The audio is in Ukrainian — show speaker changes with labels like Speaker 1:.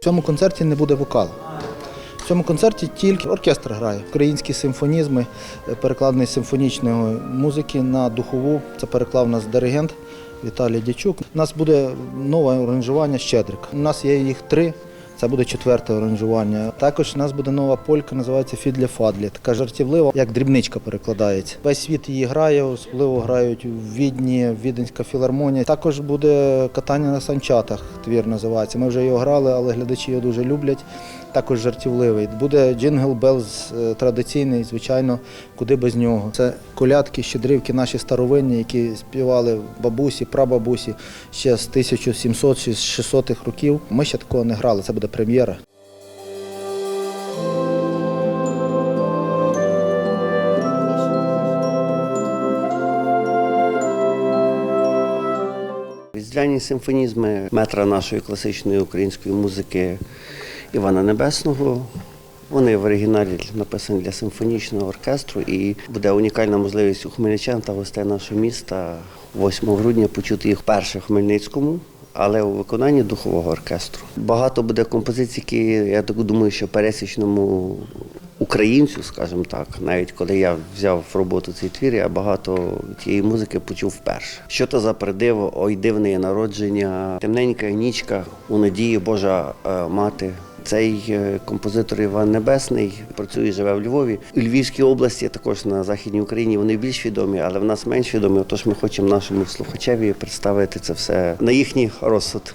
Speaker 1: В цьому концерті не буде вокалу. В цьому концерті тільки оркестр грає. Українські симфонізми, е, перекладені симфонічної музики на духову. Це переклав нас диригент Віталій Дячук. У нас буде нове аранжування Щедрик. У нас є їх три. Це буде четверте аранжування. Також у нас буде нова полька, називається Фідлі Фадлі. Така жартівлива, як дрібничка перекладається. Весь світ її грає, особливо грають у Відні, Віденська філармонія. Також буде катання на санчатах. Твір називається. Ми вже його грали, але глядачі його дуже люблять. Також жартівливий. Буде джингл Белз е, традиційний, звичайно, куди без нього. Це колядки, щедрівки наші старовинні, які співали бабусі, прабабусі ще з 1700-600-х років. Ми ще такого не грали. Це буде прем'єра.
Speaker 2: Різдвяні симфонізми метра нашої класичної української музики Івана Небесного. Вони в оригіналі написані для симфонічного оркестру, і буде унікальна можливість у хмельничан та гостей нашого міста 8 грудня почути їх вперше в Хмельницькому, але у виконанні духового оркестру. Багато буде композицій, які я так думаю, що пересічному українцю, скажімо так, навіть коли я взяв в роботу цей твір, я багато тієї музики почув вперше. Що то за придиво, ой, дивне народження, темненька нічка у надії Божа е, мати. Цей е, композитор Іван Небесний працює, живе в Львові. У Львівській області, також на Західній Україні, вони більш відомі, але в нас менш відомі. Отож ми хочемо нашому слухачеві представити це все на їхній розсуд.